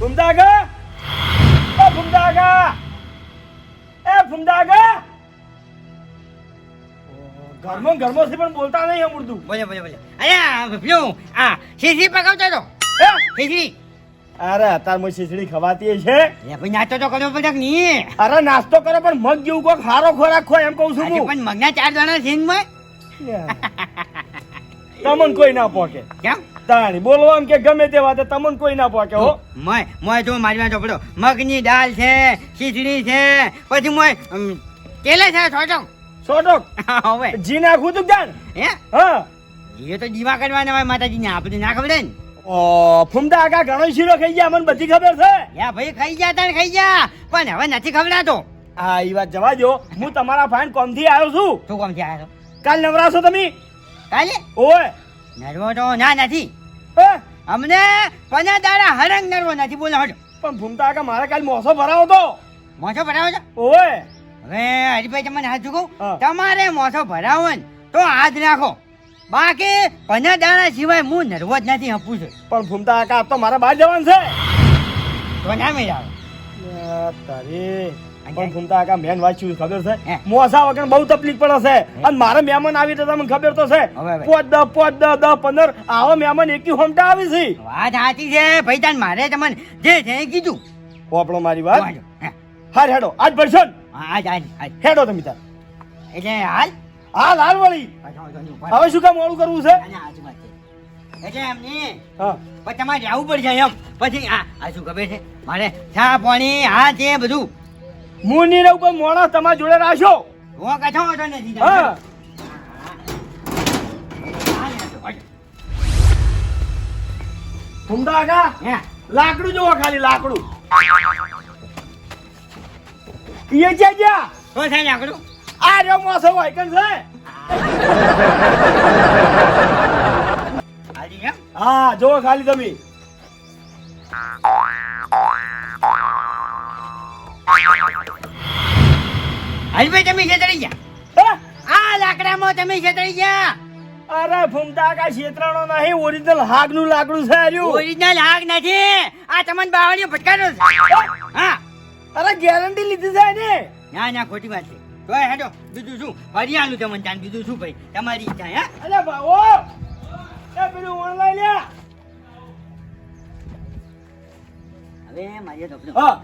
ફુમદાગા એ ફુમદાગા એ ફુમદાગા ઘરમાં ઘરમાં પણ બોલતા નહીં અમૃતું બોલે બોલે બોલે. અરે પેલું આ શીશી પકાવતો હતો હે? શીશી અરે અત્યારમાં શીશડી ખવાતી છે. એ ભાઈ નાસ્તો તો કરવો પણ નહીં? અરે નાસ્તો કરો પણ મગ જેવું કોક હારો ખોરાક ખો એમ કહું છું હું. પણ મગના ચાર દાણા છે ને તમને કોઈ ના પોકે. કેમ? તાણી બોલો આમ કે ગમે તે વાતે તમને કોઈ ના પોકે હો. મોય મોય જો મારી વાત ચોપડો મગની દાળ છે ખીચડી છે પછી મોય કેલે છે છોટો સોટો હવે. જી નાખું તું જાણ. હે? હા. એ તો જીવા કરવાના હોય માતાજીને આપણે ના ખબર ને. ઓ ફુમદા આગા ઘણો શીરો ખાઈ ગયા મને બધી ખબર છે. યા ભાઈ ખાઈ ગયા તાણ ખાઈ ગયા. પણ હવે નથી ખવડાતો. હા એ વાત જવા દો હું તમારા ફાઈન કોમથી આવ્યો છું. તું કોમથી આવ્યો? કાલ નવરાશો તમે? કાલે? ઓય નરવો તો ના નથી? અમને પના દાડા હરંગ નરવો નથી બોલો હટ પણ ભૂમતા કે મારે કાલ મોસો ભરાવો તો. મોસો ભરાવો છે? ઓય હવે હરીભાઈ તમને હાથ ચૂકવું હા. તમારે મોસો ભરાવો ને તો હાથ રાખો. બાકી પના દાડા સિવાય હું નર્વો જ નથી હપું છું. પણ ભૂમતા આગા તો મારા બહાર જવાનું છે. તો ના મેળાવો. યા તારી. પણ ફૂલતા આગા મેન વાંચ્યું ખબર છે? મોસા વગર બહુ તકલીફ પડે છે. અને મારે મહેમાન આવી તો તમને ખબર તો છે. પોત દ પોચ દસ દસ દસ પંદર આવો મહેમાન એકી હોમટા આવી છે. વાત સાચી છે ભાઈ તાન મારે તમને જે છે કીધું. પોપડો મારી વાત. હાર હેડો. આજ ભરશો આજ આજ હેડો તમે તાર. એટલે હાલ. હાલ હાલ વળી. હવે શું કામ મોડું કરવું છે? પછી. એટલે એમ નહીં પણ તમારે જવું પડશે એમ. પછી આ આ શું ખબર છે? મારે ચા પાણી હા તે બધું. હું નહીં રહું કોઈ મોણસ તમારા જોડે રાખશો હું કશો વાંધો નથી હા. ફૂમતા હે. લાકડું જોવો ખાલી લાકડું. ઈએ છે જ્યાં. શું થાય લાકડું? આ રહ્યો મોસો વાયકન છે. હા જોવો ખાલી તમે. હરીભાઈ તમે છેતરી ગયા? આ લાકડામાં તમે છેતરી ગયા? અરે ફૂમતા કા છેતરાણો નહીં ઓરિજિનલ હાગનું લાકડું છે આર્યું ઓરિજિનલ હાક નથી. આ તમને બાવળીઓ ફટકારો છે. હા? અરે ગેરંટી લીધી છે ને ના ના ખોટી વાત છે. તો હેડો બીજું શું? ફરી આલું તમને તાન બીજું શું ભાઈ? તમારી ઈચ્છા હે? અરે બાવો. એ પેલું ઓનલાઈન લે. હવે મારી હા.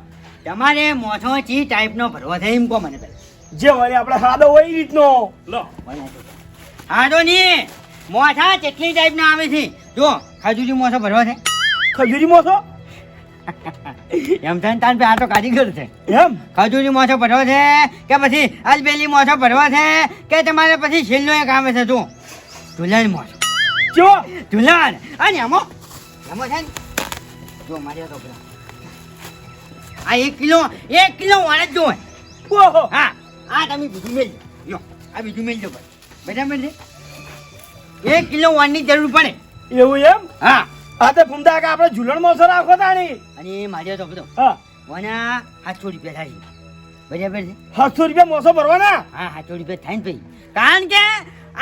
તમારે મોથો ચી ટાઈપનો ભરવો થાય એમ કહો મને પહેલા જે વળી આપણે સાદો હોય એ રીતનો. લો. હા ની મોથા કેટલી ટાઈપના આવે છે. જો ખજૂરી મોસો ભરવા છે. ખજૂરી મોસો? એમ થાય તાન પે આ તો કારીગર છે. એમ? ખજૂરી મોસો ભરવા છે કે પછી અલબેલી મોસો ભરવા છે કે તમારે પછી છેલ્લો એક આવે છે જો. તુલન મોસો. ચો તુલન અને એમાં એમાં છે ને. જો મારી તો આ એક કિલો એક કિલો વાળ જ ઓહો. હા. આ તમે બીજું મેળજો લો આ બીજું મેળજો ભાઈ. બરાબર છે એક કિલો વાળની જરૂર પડે. એવું એમ? હા. હા તો ફૂમતા આગા આપણે ઝૂલણ મોસો રાખો તાણી અને મારી તો બધો. હા. વાના સાતસો રૂપિયા થાય બરાબર છે સાતસો રૂપિયા મોસો ભરવાના? હા સાતસો રૂપિયા થાય ને ભાઈ. કારણ કે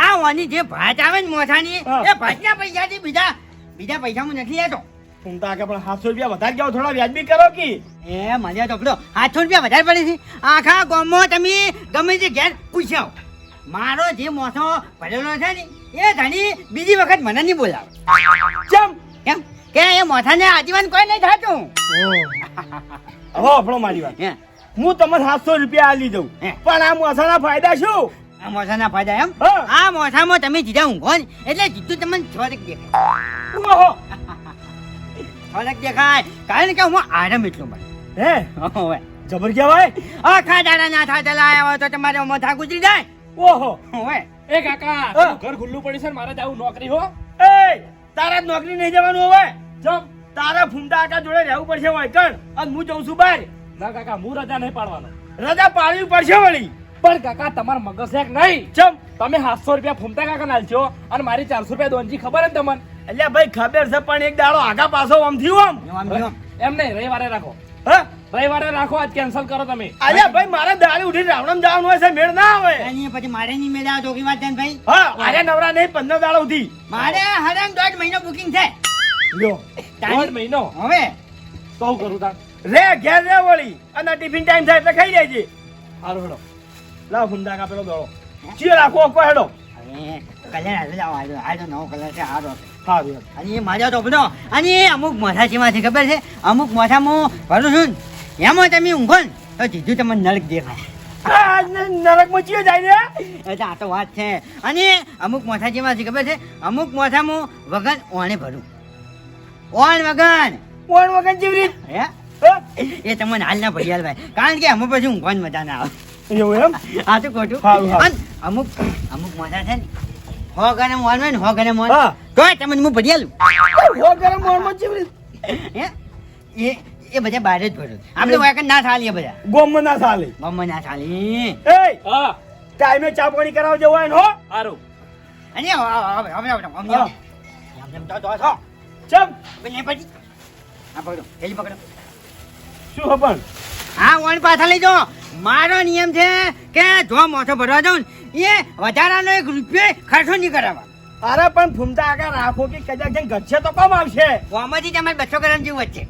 આ વાની જે ભાત આવે ને મોથાની હા. એ ભાતના પૈસાથી બીજા બીજા પૈસામાં નથી લેતો. ફૂમતા આગળ પણ સાતસો રૂપિયા વધારે જાઓ થોડા વ્યાજબી કરો કે? એ મજા તો સાતસો રૂપિયા વધારે પડે છે. આખા ગામમાં તમે ગમે તે ઘેર પૂછ્યો મારો જે મોસો ભરેલો છે ને એ ધણી બીજી વખત મને નહીં બોલાવે. ચમ! કેમ? કે એ મોથાને આજીવન કોઈ નહીં થતું. હવે આપણો મારી વાત. હે. તમને સાતસો રૂપિયા આલી દઉં. પણ આ મોસાના ફાયદા શું? આ મોસાના ફાયદા એમ. આ મોસામાં તમે જીધા ઊંઘો ને એટલે જીતું તમને છ દેખાય. છોડક દેખાય. કારણ કે હું આરામ એટલો મળે હે? હવે જબર કહેવાય આ દાડા ના થા ચલાયા હોય તો તમારે મોથા ગુજરી જાય. ઓહો. હવે એ કાકા તારું ઘર ખુલ્લું પડ્યું છે ને મારે જાવું નોકરી હો. એ તારા જ નોકરી નહીં જવાનું હવે. ચમ તારા ફૂમતા આકા જોડે રહેવું પડશે વાયકણ અને હું જઉં છું બહાર. ના કાકા હું રજા નહીં પાડવાનો. રજા પાડવી પડશે વળી. પણ કાકા તમાર મગજ એક નહીં? જમ. તમે સાતસો રૂપિયા ફૂમતા કાકા નાલશો અને મારી ચારસો રૂપિયા દોનજી ખબર ને તમને? એટલે ભાઈ ખબર છે પણ એક દાડો આગા પાછો આમ થયું આમ? એમ નહીં રવિવારે રાખો. હા? રવિવારે રાખો આજ કેન્સલ કરો તમે. અલ્યા ભાઈ મારે દાડી ઉઠી રાવણમ જવાનું હોય છે મેળ ના આવે. એની પછી મારે નહીં મેળ આવે ચોકી વાત છે ભાઈ? હા અરે નવરા નહીં પંદર દાડો ઉઠી મારે હરામ દોઢ મહિનો બુકિંગ છે. લ્યો. દોઢ મહિનો? હવે. સૌ કરું તાર? રે ઘેર રે વળી. અને ટિફિન ટાઈમ થાય એટલે ખાઈ લેજે. હારો હેડો. લાવ ફુંદા કાપેલો દોડો. ચિયો રાખો ઓકો હેડો. કલર હાલો જાઓ હાલો હાલો નવો કલર છે હારો. સારું અને એ માજા તો બધો અને એ અમુક મોઠા છે ખબર છે? અમુક મોઢામાં ભરું છું ને, એમાં તમે ઊંઘો ને તો સીધું તમને નરક દેખાય. ન- નરકમાં ચિયો જાય રે આ તો વાત છે. અને અમુક જેમાં છે ખબર છે? અમુક મોથામાં વગન ઓણે ભરું. ઓણ વગન! કોણ વગર જેવી રીત? હે? એ તમને હાલ ના ભાઈ કારણ કે અમુક પછી ઊંઘવાની મજા ના આવે. એવું એમ? આ તો ખોટું. અમુક અમુક મોઢા છે ને હો મોન હોય ને હો ગને મોન હા. તોય તમને હું ભરી આલું હો ગરમ એ એ બધા બહાર જ ભરું. આપણે વાયકન ના થાલીએ બધા. ગોમમાં ના ચાલે મમ્મી ના થાલી. એ હા. ટાઈમે ચા પાણી કરાવવા જવું હો. હારું. અને હવે હવે હવે હા. તો તો બને પછી. આ પકડો. થેલી પકડો. શું ખબર હા વણ પાછા લઈ જાઓ. મારો નિયમ છે કે જો મોથો ભરવા જાઉં ને એ વધારાનો એક રૂપિયો ખર્ચો નહીં કરાવવા. અરે પણ ફૂમતા આગળ રાખો કે કદાચ જઈને ગચ્છે તો કોમ આવશે? આમાંથી તમારે બસો ગ્રામ જેવું વચ્ચે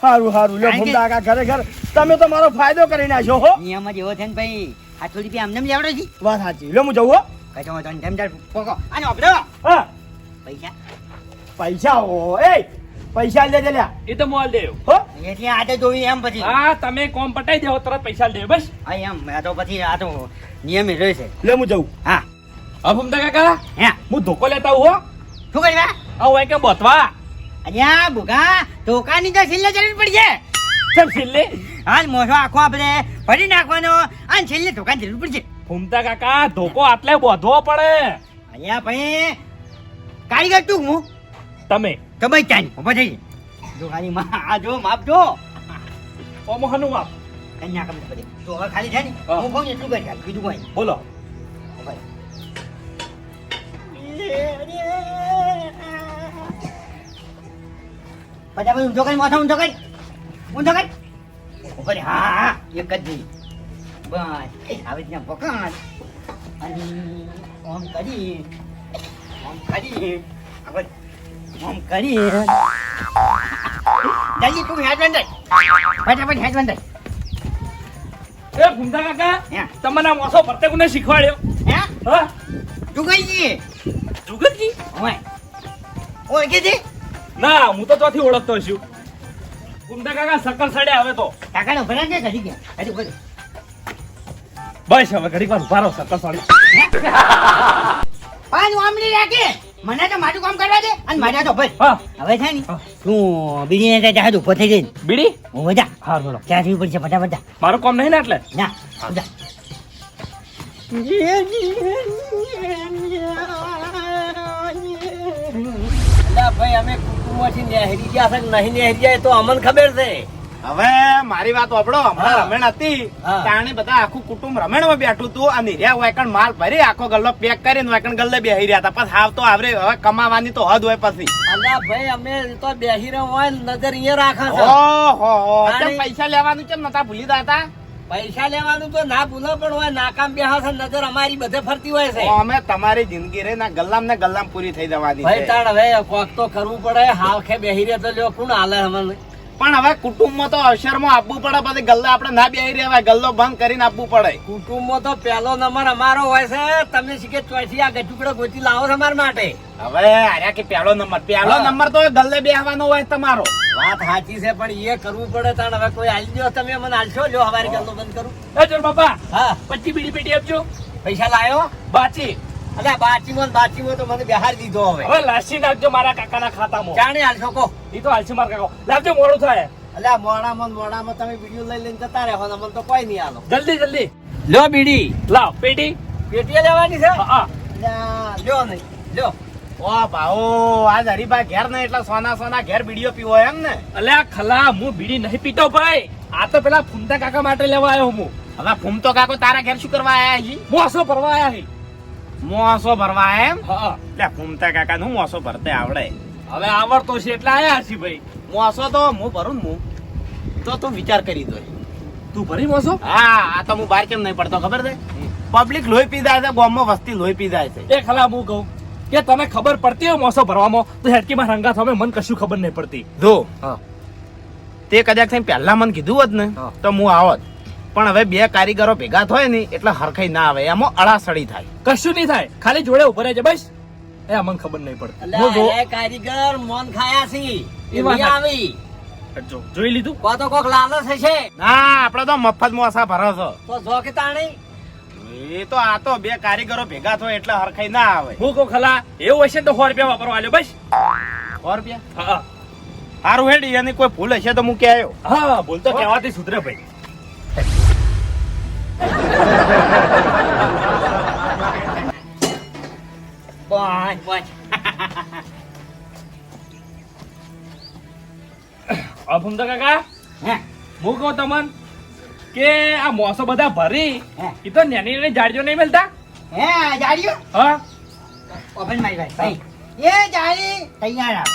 સારું સારું કે- ફૂમતા આગળ ખરેખર તમે તો મારો ફાયદો કરી નાખ્યો હો. નિયમ જ એવો છે ને ભાઈ આ થોડી રૂપિયા આમને લેવડો છે. વાત સાચી. લો હું જવું હો. કચો તેમ તાર પોકો અને ઓપડો હા. પૈસા. પૈસા હો. એ પૈસા લેજે લ્યા. એ તો મોલ દેવ. હો? એટલે આ તો જોયું એમ પછી. હા તમે કોમ પટાઈ દેવો તરત પૈસા લે બસ. હા એમ. આ તો પછી આ તો નિયમ એ છે. લે હું જાઉં. હા. હા ભૂમતા કાકા હે? હું ધોકો લેતા હું હો. શું કરવા આ હોય કે બતવા? અહીંયા ભૂગા ધોકાની તો છેલ્લે જરૂર પડી છે. ચમ છેલ્લે? આજ મોઢો આખો આપણે ભરી નાખવાનો. અને છેલ્લે ધોકાની જરૂર પડશે ભૂમતા કાકા ધોકો આટલે બોધવો પડે. અહીંયા ભાઈ કારીગર તું હું? તમે. તો ભાઈ ચાલ ઊભો થઈ જો ખાલી માં આ જો માપ જો. ઓ મોહનનું માપ. કન્યા કમ પડે હવે ખાલી થાય ને હા. કહું એટલું કરી ચાલ બીજું કોઈ બોલો. પછી આપણે ઊંધો કરી માથા ઊંધો કરી. ઊંધો કરી. ઊભો રહે. હા હા એક જ નહીં. બસ આવી રીતના પકડ અને ઓમ કરી. ઓમ કરી. આપણે ઓમ કરી. જલ્દી તું હેડ બંધ ફટાફટ હેડ બંધ એ ગુંડા કાકા તમને આ મોસો ભરતે શીખવાડ્યો? હે? હા? કઈ જઈએ ઓય. ઓળખે છે ના હું તો ચોથી ઓળખતો છું. ગુંડા કાકા સકલ સડે આવે તો. કાકા નો ભરા કે ઘડી ગયા. હજી બોલ બસ હવે ઘડીક વાર ઊભા રહો સકલ સડે પાંચ વામડી રાખે. મને તો મારું કામ કરવા દે અને મારા તો ભાઈ હવે થાય ને તું બીજી ને જહાજ ઊભો થઈ જઈને. બીડી? હું બધા. હા બોલો. ત્યાં સુધી પડશે ફટાફટ જા. મારું કામ નહીં ને એટલે? ના જા ભાઈ અમે કુટુંબમાંથી નેહરી ગયા છે નહીં નેહરી જાય તો અમને ખબર છે. હવે મારી વાત ઓપડો હમણાં રમેણ હતી. તાણે બધા આખું કુટુંબ રમેણમાં બેઠું હતું અને રહ્યા વાયકણ માલ ભરી આખો ગલ્લો પેક કરીને વાયકણ ગલ્લે બેહી રહ્યા હતા. પછી હાવ તો આવરે હવે કમાવાની તો હદ હોય પછી. અલ્યા ભાઈ અમે તો બેહી રહ્યો હોય નજર અહીંયા રાખે છે. ઓહો કેમ પૈસા લેવાનું કેમ નતા ભૂલી દાતા પૈસા લેવાનું તો ના ભૂલો પણ હોય નાકામ બેહા છે નજર અમારી બધે ફરતી હોય છે. અમે તમારી જિંદગી રે ના ગલ્લામ ને ગલ્લામ પૂરી થઈ જવાની ભાઈ તાણ હવે કોક તો કરવું પડે. હાવખે બેહી રહ્યા તો લ્યો કોણ હાલે અમને પણ હવે કુટુંબમાં તો અવસરમાં આપવું પડે પછી ગલ્લો આપણે ના બેહી રહ્યા ગલ્લો બંધ કરીને આપવું પડે. કુટુંબમાં તો પહેલો નંબર અમારો હોય છે. તમે શીખે ચોથી આ ગટુકડો ગોતી લાવો છો અમારા માટે. હવે આર્યા કે પહેલો નંબર. પહેલો નંબર તો ગલ્લે બેહવાનો હોય તમારો. વાત સાચી છે પણ એ કરવું પડે તાણ. હવે કોઈ આવી દો તમે મને આલશો. લ્યો હવારે ગલ્લો બંધ કરું. એ જોર બાપા હા. પચી બીડી પેટી આપજો. પૈસા લાયો? બાચી. અલ્યા બાચીમાં ને બાચીમાં તો મને બિહાર દીધો હવે. હવે લાસી નાખજો મારા કાકાના ખાતામાં. જાણે હાલશો કહો. ઈ તો હાલસી માર કાકો લાવજો મોડું થાય. અલ્યા મોડામાં મોડામાં તમે વીડિયો લઈ લઈને જતા રહો ને અમને તો કોઈ નહીં આલો જલ્દી જલ્દી. લ્યો બીડી. લાવ પેટી. પેટીએ લેવાની છે? હા લ્યો નહીં. લ્યો. ઓ ભાઓ આજ હરીભાઈ ઘેર ને એટલા સોના સોના ઘેર બીડીઓ પીવો એમ ને. અલ્યા ખલા હું બીડી નહીં પીતો ભાઈ. આ તો પેલા ફૂમતા કાકા માટે લેવા આવ્યો હું. હવે ફૂમતો કાકો તારા ઘેર શું કરવા આયા હું મોસો ભરવા આયા મોસો ભરવા એમ? હા. એટલે ફૂમતા કાકા નું મોસો ભરતે આવડે. હવે આવડતો છે એટલે આયા છી ભાઈ. મોસો તો હું ભરું ને હું. તો તું વિચાર કરી દો તું ભરી મોસો? હા આ તો હું બહાર કેમ નહીં પડતો ખબર છે? પબ્લિક લોહી પી જાય છે ગામમાં વસ્તી લોહી પી જાય છે. એ ખલા હું કહું. કે તને ખબર પડતી હોય મોસો ભરવામાં તો હેડકીમાં રંગા થવા મને કશું ખબર નહીં પડતી. જો તે કદાચ થઈને પહેલા મને કીધું હોત ને તો હું આવત. પણ હવે બે કારીગરો ભેગા થાય ને એટલે હરખાઈ ના આવે. એમાં અળાસળી થાય. કશું નહીં થાય. ખાલી જોડે ઊભા રહેજે બસ. એ મને ખબર નહીં પડે કારીગર મોન ખાયા છે. આવી. જોઈ લીધું? કો તો કોક લાલચ છે ના આપડે તો મફત મોસા ભરો છો. તો જો કે તાણી એ તો આ તો બે કારીગરો ભેગા થાય એટલે હરખાઈ ના આવે. હું કો ખલા એવું હશે ને તો સો રૂપિયા વાપરવા આલ્યો બસ. સો રૂપિયા? હા, હા. સારું હેડી એની કોઈ ભૂલ હશે તો હું કે આવ્યો હા ભૂલ તો કહેવાથી સુધરે ભાઈ. બસ બસ હવે ભૂમતા કાકા? હે? હું કહું તમને કે આ મોસો બધા ભરી હે. એ તો નેની નાની જાડીઓ નહીં મળતા? હે જાડીઓ? હા. ઓપન મારી ભાઈ એ જાડી તૈયાર આવે.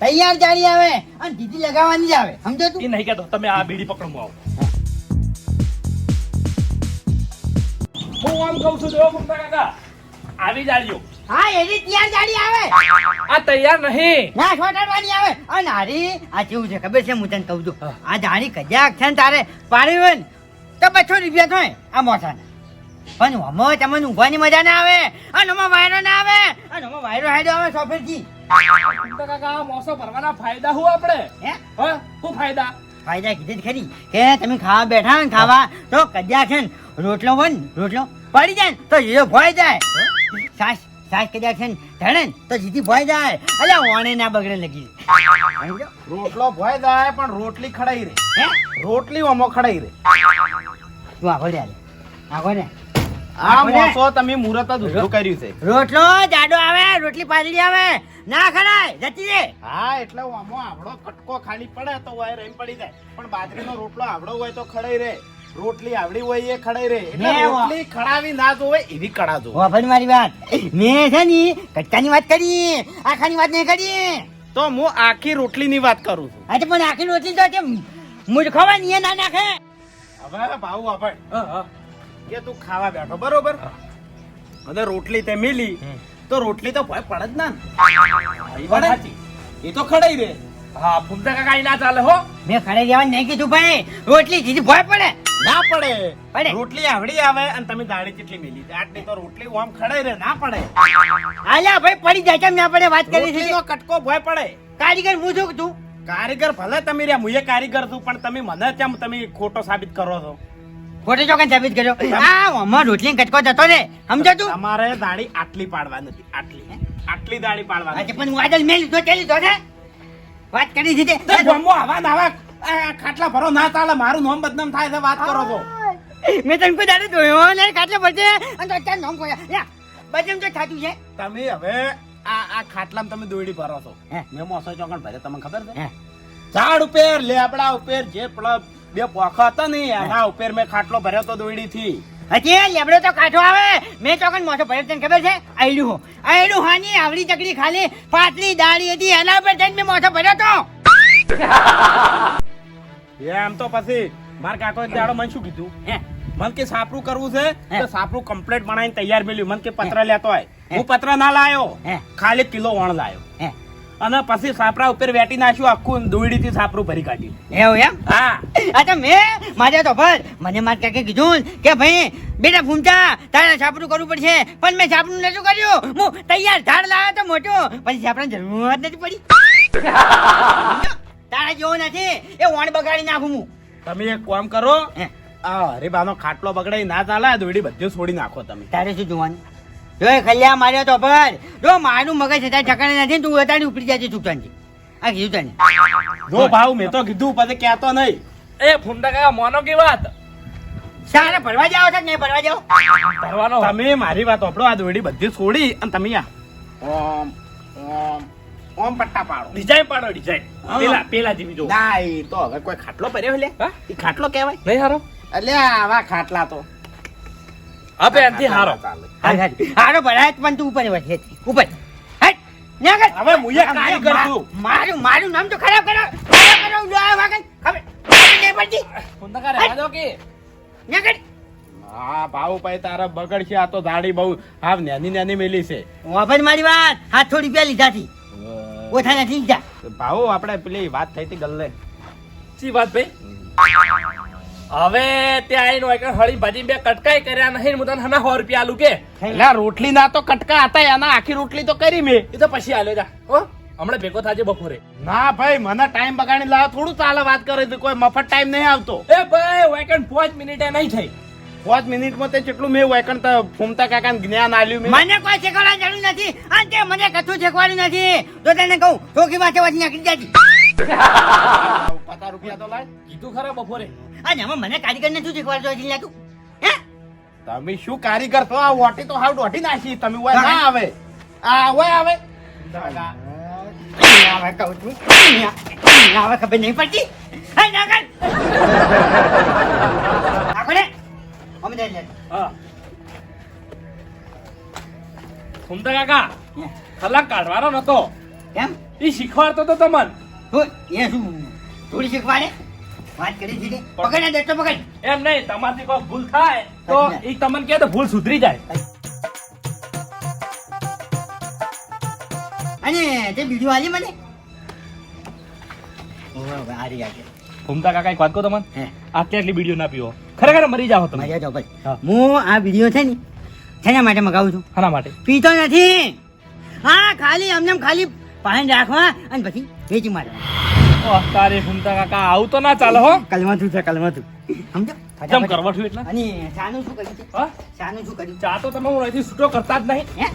તૈયાર જાડી આવે અને દીદી લગાવવાની જ આવે. સમજો એ નહીં કહેતો તમે આ બીડી પકડો આવો. હું આમ કહું છું ભૂમતા કાકા આવી જાડીઓ હા એની તૈયાર જાડી આવે. આ તૈયાર નહીં. ના છોટાડવાની આવે? અને હારી આ કેવું છે? ખબર છે? હું તને કહું છું. આ જાડી કજાક છે ને તારે પાડી હોય ને તો બસો રૂપિયા થાય આ મોટા પણ હમો તમને ઊંઘવાની મજા ના આવે અને હમો વાયરો ના આવે અને હમો વાયરો હાયડો આવે સોફેરથી. કાકા મોસો ભરવાના ફાયદા હું આપણે? હે? હા શું ફાયદા? ફાયદા કીધે ખરી? કે તમે ખાવા બેઠા ને ખાવા તો કજ્યા છે ને રોટલો હોય રોટલો પડી જાય તો જીરો ભોય જાય. સાસ સાસ કદાચ છે ને ધણે તો જીધી ભોય જાય. અલ્યા ઓણે ના બગડે લગી. રોટલો ભોય જાય પણ રોટલી ખડાઈ રે હે? રોટલી ઓમો ખડાઈ રે તું આગળ લે આગળ લે. આ મોસો તમે મુરત જ ઊભો કર્યું છે. રોટલો જાડો આવે રોટલી પાતળી આવે. ના ખરાય જતી રે હા એટલે આમો આવડો કટકો ખાલી પડે તો વાય રેમ પડી જાય. પણ બાજરીનો રોટલો આવડો હોય તો ખડાઈ રે રોટલી આવડી હોય એ ખડાઈ રે. એટલે રોટલી ખડાવી ના જોવે એવી કડા જોવે વાપર મારી વાત. મેં છે ને કચ્ચાની વાત કરી આખાની વાત નહીં કરી. તો હું આખી રોટલીની વાત કરું છું. આજે પણ આખી રોટલી તો કેમ એ ના નાખે? હવે ભાવ હા કે તું ખાવા બેઠો બરોબર? અને રોટલી તે મિલી તો રોટલી તો ભય પડે જ ના. એ તો ખડાઈ રે. હા ભૂમતા કાકા ના ચાલે હો. મેં ખડે જવાનું નહીં કીધું ભાઈ. રોટલી કીધી ભય પડે. ના પડે. પડે. રોટલી આવડી આવે અને તમે દાડી કેટલી મેલી. આટલી તો રોટલી ઓમ ખડે રે ના પડે. આલ્યા ભાઈ પડી જાય કેમ ના પડે વાત કરી છે તો કટકો ભય પડે. કારીગર હું છું તું? કારીગર ભલે તમે રહ્યા હું એ કારીગર છું પણ તમે મને કેમ તમે ખોટો સાબિત કરો છો? ખોટો ચોકન સાબિત કર્યો? આ અમાર રોટલી કટકો જતો રે. સમજો તું? તમારે દાડી આટલી પાડવાની હતી આટલી. આટલી દાળી પાડવાની પણ હું આજે મેં લીધો તે લીધો છે? વાત કરી દીધી તે. તે આવા નાવા ખાટલા ભરો ના ચાલે મારું નામ બદનામ થાય છે વાત કરો છો. મેં તને કોઈ દાડે જોયો નહીં ખાટલા પડશે અને તો અત્યારે નામ કોયા યા બજેમ તો થાતું છે. તમે હવે આ આ ખાટલામાં તમે દોડી ભરો છો. મેં મોસો ચોકણ ભરે તમને ખબર છે? ઝાડ ઉપર લેબડા ઉપર જે પ્લબ બે પોખા હતા ને એના ઉપર મેં ખાટલો ભર્યો તો દોડી થી હજી લેબડો તો કાઠો આવે. મેં ચોકન મોટો ભર્યો તને ખબર છે? આયડું હો. આયડું હાની આવડી ચકડી ખાલી પાતળી દાળી હતી. એના પર જઈને મેં મોટો ભર્યો તો. એમ તો પછી માર કાકો દાડો મને શું કીધું? હે? મન કે સાપરું કરવું છે તો સાપરું કમ્પ્લીટ બનાવીને તૈયાર મેલ્યું. મન કે પત્ર લેતો હોય હું? પત્ર ના લાયો. ખાલી કિલો વણ લાયો. હે? અને પછી સાપરા ઉપર વેટી નાખ્યું આખું દોડીથી સાપરું ભરી કાઢ્યું. એવું એમ? હા. અચ્છા મેં મારે તો ભર મને માર કાકે કીધું કે ભાઈ બેટા ફૂમચા તારે છાપરું કરવું પડશે. પણ મેં છાપરું નતું કર્યું. હું તૈયાર ઝાડ લાવ્યો તો મોટો. પછી સાપરાની જરૂર નથી પડી. તારા જેવો નથી. એ વણ બગાડી નાખું હું. તમે એક કામ કરો. આ હરીબાનો ખાટલો બગડાઈ ના ચાલે દોડી બધું છોડી નાખો તમે. તારે શું જોવાનું? જો એ ખલ્યા માર્યો તો પર જો મારું મગજ હતા ઠકાણે નથી તું અત્યારે ઉપડી જાય છે ચૂંટણી આ કીધું તને. જો ભાવ મેં તો કીધું પછી કહેતો નહીં. એ ભૂમતા કાકા મોનો કે વાત? સારે ભરવા જાઓ છો કે નહીં ભરવા જાઓ? ભરવાનો. તમે મારી વાત આપણો આ દોડી બધી છોડી અને તમે આ. ઓમ ઓમ ઓમ પટ્ટા પાડો. ડિઝાઇન પાડો ડિઝાઇન. પેલા પેલા જેવી જો. ના એ તો હવે કોઈ ખાટલો ભર્યો લે? એ ખાટલો કહેવાય. નહીં હારો. એટલે આવા ખાટલા તો. હવે એનથી હારો. હાલ હાલ. હારો ભરાય પણ તું ઉપર વળે ઉપર. હટ ન્યા હવે હું કાઈ છું. મારું મારું નામ તો ખરાબ કરો. ખરાબ કરો આ વાગન ખબર ખબર નહીં પડતી. ભૂમતા કાકા રહેવા કે. ન્યા હા ભાવ ભાઈ બગડ બગડશે આ તો ધાડી બહુ હા નાની નાની મેલી છે. વાપર મારી વાત. સાતસો રૂપિયા લીધાથી ઓછા નથી લીધા ભાવ આપણે પેલી વાત થઈ હતી ગલ્લે. શી વાત ભાઈ? હવે ત્યાં આવીને હોય કે હળી ભાજી બે કટકાઈ કર્યા નહીં હું તને હના સો રૂપિયા આલું કે. એટલે રોટલી ના તો કટકા હતા એના આખી રોટલી તો કરી મેં. એ તો પછી આલ્યો જા. હો હમણાં ભેગો થાજે બપોરે. ના ભાઈ મને ટાઈમ બગાડી લાવ થોડું ચાલે વાત કરે તો કોઈ મફત ટાઈમ નહીં આવતો. એ ભાઈ વેકન પાંચ મિનિટે નહીં થઈ. પાંચ મિનિટમાં તે કેટલું મેં વેકન તો ફૂમતા કાકાને જ્ઞાન આલ્યું મેં. મને કોઈ શીખવાડવાની જરૂર નથી. અને તે મને કશું શીખવાડ્યું નથી? તો તને કહું ચોકી માથે વાત નાખી જાજી પચાસ રૂપિયા તો લાય. કીધું ખરા બપોરે. અને એમાં મને કારીગર ને શું શીખવાડતો હજી લ્યા તું હે? તમે શું કારીગર છો? આ વોટી તો હાવ દોઢી નાખી. તમે ઓય ના આવે. આ ઓય આવે. આવે કહું છું આવે ખબર નહીં પડતી. હે ના આપણે અમે જઈ લે હા. ફૂમતા કાકા કલાક કાઢવાનો નતો. કેમ? એ શીખવાડતો તો તમને. એ શું થોડી શીખવાડે? વાત કરી છે પકડ દે પકડ. એમ નહીં તમારથી કોઈ ભૂલ થાય તો એ તમને કહે તો ભૂલ સુધરી જાય. અને તે બીજું આલી મને? ઓવે ઓવે આરી આરી કાકા એક વાત કહો તમને? આટલી આટલી વીડિયો ના પીવો? ખરેખર મરી જાઓ તમે. મજા જાઓ ભાઈ. હું. આ વીડિયો છે ને શેના માટે મગાવું છું? આના માટે? પીતો નથી. હા ખાલી અમને ખાલી પાણી રાખવા અને પછી વેચી મારવા. ઓહ, તારે ફૂમતા કાકા આવું તો ના ચાલે હો. કલમાતું છે કલમાતું સમજો? જેમ કરવઠું એટલે? અને શાનું શું કર્યું છે? હા? શાનું શું કર્યું? ચા તો તમે હું અહીંથી છૂટો કરતા જ નહીં. હે?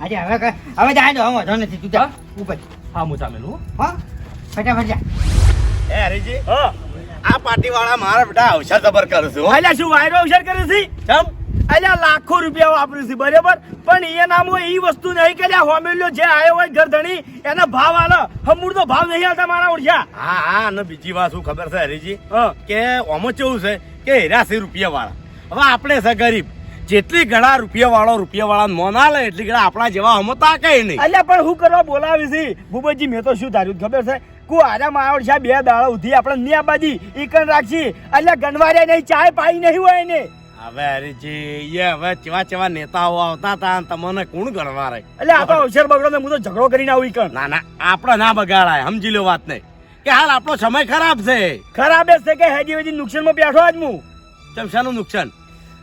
આજે હવે હવે જા દો હવે વાંધો નથી તું જા ઉપર. હા હું ચામેલું હા. ફટાફટ જા. એ હરીજી આ પાર્ટી વાળા મારા બેટા અવસર જબર કરું છું એટલે શું વાયરો અવસર કરે છે? ચમ? અલ્યા લાખો રૂપિયા વાપર્યું છે બરાબર? પણ એ નામ એ વસ્તુ નહીં કે હોમેલ્યો જે આયો હોય ઘર ધણી એના ભાવ આલે. હમૂળ તો ભાવ નહીં આવતા મારા ઓળખ્યા હા હા અને બીજી વાત શું ખબર છે હરીજી? કે ઓમાં કેવું છે? કે હેરાસી રૂપિયા વાળા હવે આપણે છે ગરીબ. જેટલી ઘણા રૂપિયા વાળો રૂપિયા વાળા મોન આલે એટલી ઘણા આપણા જેવા હમો તાકાય નહીં. અલ્યા પણ હું કરવા બોલાવી છે? ભૂપતજી મેં તો શું ધાર્યું ખબર છે? કુ આરા માવડ છે બે દાડા ઉધી આપણે ની બાજી ઈકન રાખશી અલ્યા ગણવાર્યા નહીં ચાય પાઈ નહીં હોય ને હવે હરીજી એ હવે ચેવા ચેવા નેતાઓ આવતા હતા તમને કોણ ગણવા રે એટલે આપણો અવસર બગડો ને હું તો ઝઘડો કરીને આવી ઈકન ના ના આપણે ના બગાડાય સમજી લો વાત નહીં કે હાલ આપણો સમય ખરાબ છે. ખરાબ છે કે હેજી વેજી નુકસાનમાં બેઠો આજ હું. ચમશાનું નુકસાન?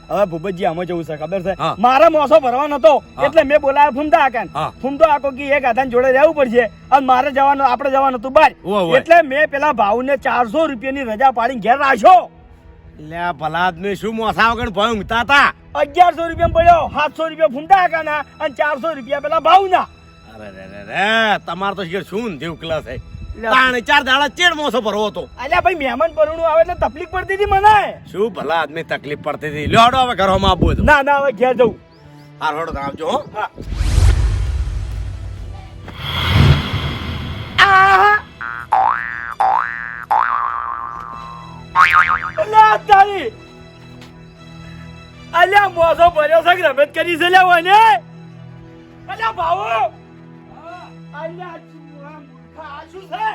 હવે ભૂપતજી આમાં જવું છે ખબર છે? મારે મોસો ભરવા નતો એટલે મેં બોલાવ્યો ફૂમતા આકાન. ફૂમતો આકો કે એક આધાન જોડે રહેવું પડશે. અને મારે જવાનું આપણે જવાનું હતું બહાર. એટલે મેં પેલા ભાવને ચારસો રૂપિયાની રજા પાડીને ઘેર રાખ્યો. આ ભલા આદમી શું મોસા વગર ભય ઊંઘતા હતા? અગિયારસો રૂપિયા પડ્યો સાતસો રૂપિયા ફૂંટા કાના અને ચારસો રૂપિયા પેલા ભાવના. અરે રે રે તમાર તો શિખર શું દેવ ક્લાસ છે? ત્રણ ચાર દાડા ચેડ મોસો ભરવો હતો. અલ્યા ભાઈ મહેમાન પરણું આવે એટલે તકલીફ પડતી હતી મને. શું ભલા આદમી તકલીફ પડતી હતી? લોડો હવે ઘરમાં આપવું હતું ના ના હવે ઘેર જવું હાર હોડો આવજો હો. હા. અલ્યા તારી અલ્યા મોસો ભર્યો છે કે રમત કરી છે લ્યા ઓને. અલ્યા ભાવો. અલ્યા શું આ મૂર્ખા, આ શું છે?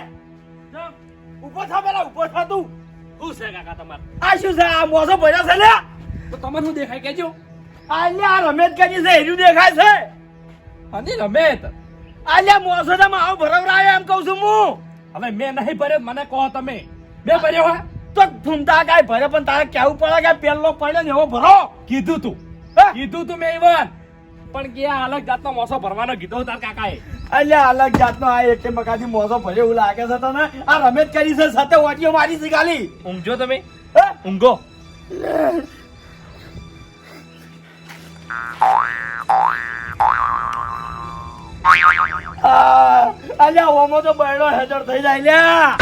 ઊભો થા પેલા ઊભો થા તું. શું છે કાકા તમારે? આ શું છે? આ મોસો ભર્યો છે લ્યા. તો તમને શું દેખાય? કેજો અલ્યા આ રમત કરી છે હેર્યું દેખાય છે. અને રમેત? અલ્યા મોસો તમે આવો ભરવરાયો એમ કહું છું હું. હવે મેં નહીં ભર્યો મને કહો તમે. મેં ભર્યો હા તો ભૂમતા કાય ભરે પણ તારે કેવું પડે કે પેલો પડ્યો ને એવો ભરો. કીધું તું? કીધું તું મેં ઈવન. પણ કે અલગ જાતનો મોસો ભરવાનો કીધો તાર કાકાએ. અલ્યા અલગ જાતનો આ એક મકાથી મોસો ભરે એવું લાગે છે તને? આ રમેશ કરી છે સાથે વાટીઓ મારી છે ખાલી. ઊંઘજો તમે? ઊંઘો. અલ્યા ઓમો તો બરડો હેજર થઈ જાય લ્યા.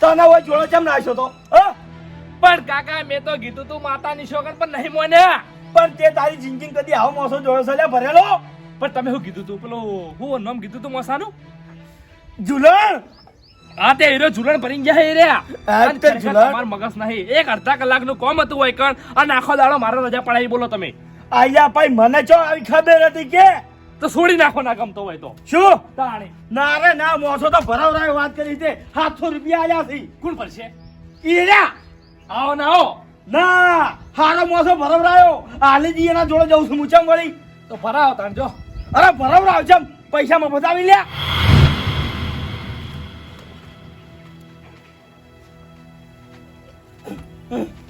તને હોય જોડો કેમ નાખ્યો તો? પણ કાકા મેં તો કીધું તું માતાની શોકર પણ નહીં મોને. પણ તે તારી જિંદગી કદી આવો મોસો જોયો છે લ્યા ભરેલો? પણ તમે શું કીધું તું? પેલો હું નામ કીધું તું મોસાનું? ઝુલણ? હા તે હીરો ઝુલણ ભરી ગયા હે રે. તમારું મગજ નહીં. એક અડધા કલાકનું કોમ હતું હોય કણ અને આખો દાડો મારો રજા પડાવી બોલો તમે. આયા ભાઈ મને ચો આવી ખબર હતી કે? તો છોડી નાખો ના ગમતો હોય તો. શું? તાણી. ના રે ના મોસો તો ભરાવરાય વાત કરી છે. સાતસો રૂપિયા આયા થી કોણ પડશે ઈ રહ્યા. આવો ના આવો. ના હારો મોસો ભરવરાયો. આલીજી એના જોડે જઉં છું મુચમ વળી? તો ભરાવ તાણ જો. અરે ભરવરાવ છે પૈસા મફત આવી લ્યા. એય!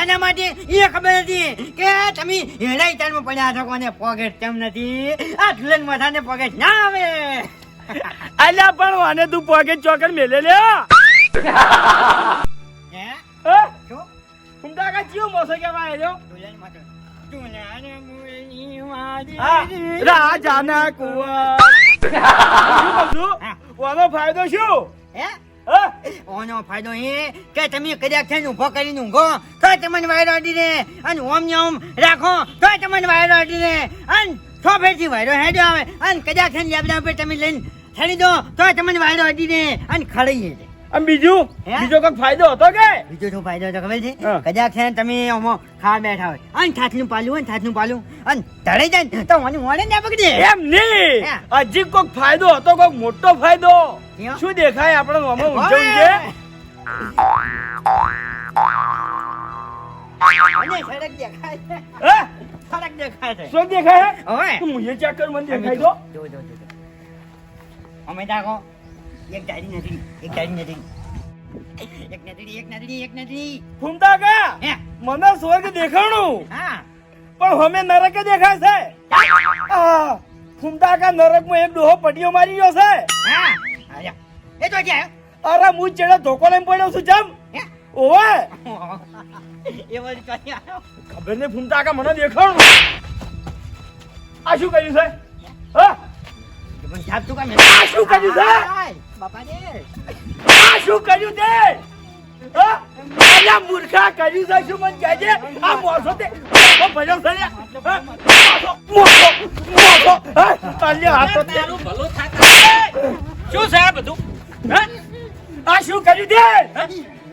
છેના માટે એ ખબર હતી કે તમે હેડાઈ તારમાં પડ્યા છો કોને? પોકેટ તેમ નથી? આ ઝુલન માથાને પોકેટ ના આવે. અલ્યા પણ વાને તું પોકેટ ચોકર મેલે લે હે? શું મોસો ઝુલન માથા. રાજાના શું ફાયદો શું? હે? ઓનો ફાયદો એ કે તમે કદાચ થઈને ઊભો કરીને ઊંઘો? તો તમને વાયરો અડીને અને ઓમ ઓમ રાખો. તો તમને વાયરો અડીને અને છો ફેરથી વાયરો હેડ્યો આવે. અને કદાચ થઈને લેબડા ઉપર તમે લઈને છડી દો. તો તમને વાયરો અડીને અને જાય આમ બીજું? બીજો કોઈ ફાયદો હતો કે? બીજો શું ફાયદો હતો ખબર છે? કદાચ છે તમે ઓમો ખા બેઠા હોય. અને થાથનું પાલું હોય થાથનું પાલું. અને ધડાઈ જાય તો મને મોડે ના પકડે. એમ નહીં. હજી કોઈક ફાયદો હતો કોઈક મોટો ફાયદો? શું દેખાય આપણે ઓમો ઊંચે ઊંચે? મને સડક દેખાય છે. હે? સડક દેખાય છે. શું દેખાય હવે? તું મુજે ચેક કર મને દેખાય તો જો જો જો જો. અમે તાકો એક દાડી નથી એક દાડી નથી એક નદડી એક નદડી એક નદડી ફૂમતા કા? હે? મને સ્વર્ગ દેખાણું. હા. પણ હમે નરક દેખાય છે. ફૂમતા કા નરકમાં એક ડોહો પટીઓ મારી ગયો છે. હા. આયા. એ તો કે અરે હું ચેડે ધોકો લઈને પડ્યો છું જમ. ઓવે. એ બધું ક્યાં ખબર ને ફૂમતા કા મને દેખાણું. આ શું કર્યું છે? હા? પણ છાપ તું કામ આ શું કર્યું છે? બાપા આ શું કર્યું તે? હા? મૂર્ખા કર્યું છે શું મને કહેજે આ મોસો તે મોસો ભર્યો છે. મોસો મોસો મોસો. અલ્યા આ તો તે. તારું ભલું થાતા. શું છે આ બધું? હા? આ શું કર્યું તે? હા?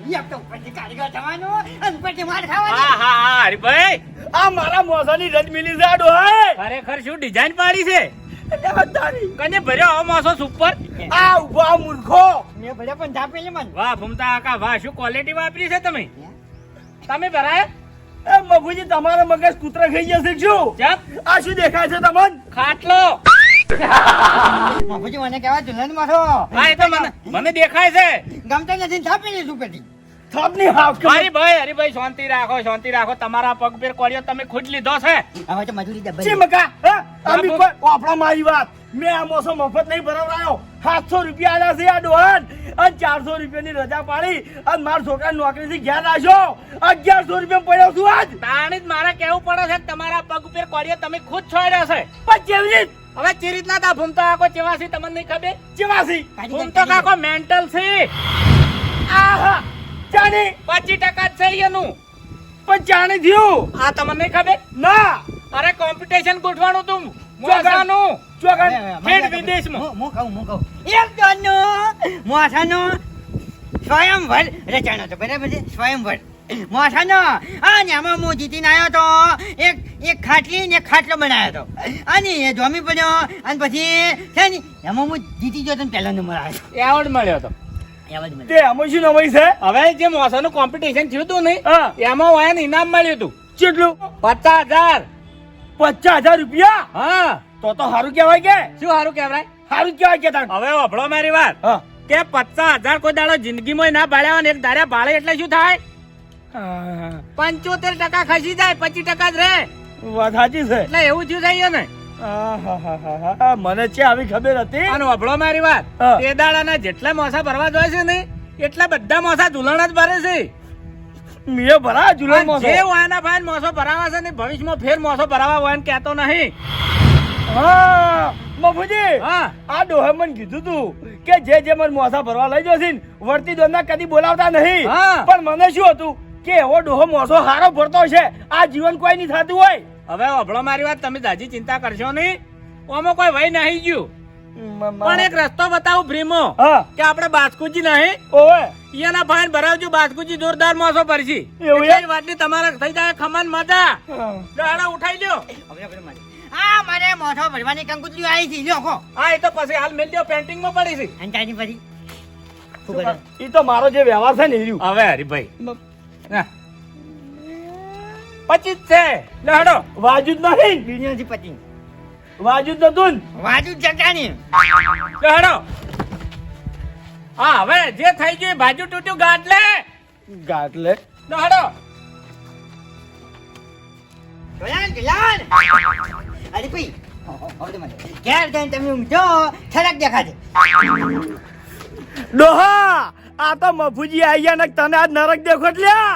યપ તો પછી કારીગર થવાનો અને પછી માર ખાવાનો. હા હા હા હરીભાઈ. આ મારા મોસાની રજ મિલી છે ખરેખર શું ડિઝાઇન પાડી છે. કને ભર્યો માસો સુપર? આ ઊભો આ મૂર્ખો. મેં ભલે પણ થાપેલી મન. વાહ ભૂમતા આકા વાહ શું ક્વોલિટી વાપરી છે તમે? તમે ભરાય? એ મગુજી તમારો મગજ કૂતરા ખાઈ જશે શું? આ શું દેખાય છે તમને? ખાટલો. બાપુજી મને કેવા જુલન માથો હા એ તો મને મને દેખાય છે. ગમતા નથી થાપેલી શું કરી થાપની હાફ કરી. હરીભાઈ હરીભાઈ શાંતિ રાખો શાંતિ રાખો. તમારા પગ કોળિયો તમે ખુદ લીધો છે. હવે તો મજૂરી ચી ડબ્બલ મકા હા? આ કોઈ- વાપરા મારી વાત. મેં આ મોસો મફત નહીં ભરાવડાયો. સાતસો રૂપિયા આલ્યા છે આ ડોહાન. અને ચારસો રૂપિયાની રજા પાડી અને મારા છોકરા નોકરીથી ઘેર રાખ્યો અગિયારસો રૂપિયા પડ્યો છું આજ. તાણી જ મારે કેવું પડે છે? તમારા પગ ઉપર કોળિયો તમે ખુદ છોડ્યો છે. પણ કેવી રીત? હવે જે રીતના તા ભૂમતા કાકો ચેવાસી તમને નહીં ખબર? ચેવાસી? ભૂમતો કાકો મેન્ટલ છે. આહા. ચાની પચીસ ટકા છે એનું. પણ જાણે થયું. આ તમને ખબર? ના. અરે કોમ્પિટિશન ગોઠવાનું તું. મોસાનું. ચોગન ખેડ વિદેશમાં. મો કહું મો કહું. એક દોનો મોસાનો સ્વયંવર રચાણો તો બરાબર છે સ્વયંવર. મોસાનો અને એમાં હું જીતીને આવ્યો તો એક એક ખાટલી ને ખાટલો બનાવ્યો હતો અને એ જોમી પડ્યો અને પછી છે ને એમાં હું જીતી ગયો તો પહેલો નંબર આવ્યો. એવોર્ડ મળ્યો તો. મને તે આમાં શું નવાઈ છે? હવે જે મોસાનું કોમ્પિટિશન થયું હતું ને એમાં વાયન ઇનામ મળ્યું હતું. કેટલું? પચાસ હજાર. પચાસ હજાર રૂપિયા? હા. તો તો સારું કહેવાય કે? શું સારું કહેવાય? સારું કહેવાય કે હવે વફળો મારી વાત. હા. કે પચાસ હજાર કોઈ દાડો જિંદગીમાં ના ભાડ્યા હોય ને એક દાડે ભાડે એટલે શું થાય? પંચોતેર ટકા ખસી જાય પચીસ ટકા જ રહે. વાત સાચી છે. એટલે એવું થયું થાય ને. મને છે આવી ખબર હતી. અને વફળો મારી વાત. તે દાડાના જેટલા મોસા ભરવા જોઈએ છે ને એટલા બધા મોસા ઝુલણ જ ભરે છે. મેં ભરા મોસો. જે વાના ભાઈ મોસો ભરાવા છે ને ભવિષ્યમાં ફેર મોસો ભરાવા હોય કહેતો નહીં. હા મફુજી હા. આ ડોહે મને કીધું તું કે જે જે મને મોસા ભરવા લઈ જશે ને વર્તી દોરના કદી બોલાવતા નહીં. હા. પણ મને શું હતું કે એવો ડોહો મોસો હારો ભરતો છે આ જીવન કોઈ નહીં થતું હોય. હવે અભળો મારી વાત તમે દાજી ચિંતા કરશો નહીં. ઓમાં કોઈ વય નહીં ગયું. પણ એક રસ્તો બતાવું ફ્રીમાં કે આપણે બાસ્કુજી નહીં. ઓવે. ઈયાના ફાઈન ભરાવજો બાસ્કુજી જોરદાર મોસો ભરશી. એવું વાતની તમારે થઈ જાય ખમન મજા. દાડા ઉઠાઈ લ્યો. હા મને મોઢો ભરવાની કંકુતરી આવી છે લ્યો કો હા એ તો પછી હાલ મેલ પેન્ટિંગમાં પડી છે. અંતાની કરે? ઈ તો મારો જે વ્યવહાર છે ને. હવે હરીભાઈ. પચીસ છે. લહડો વાજુદ જ નહીં બીડીઓથી પતી વાજુ જ નતું ને. વાજુ ચચાની લહડો હા હવે જે થઈ ગયું બાજુ તૂટ્યું ગાટલે. ગાટલે? લહડો ગયાન ગયાન અરે ઘેર જઈને તમે ઊંઘજો ઠરક દેખાશે ડોહા આ તો મફુજી આઈયા ને તને આજ નરક દેખો લ્યા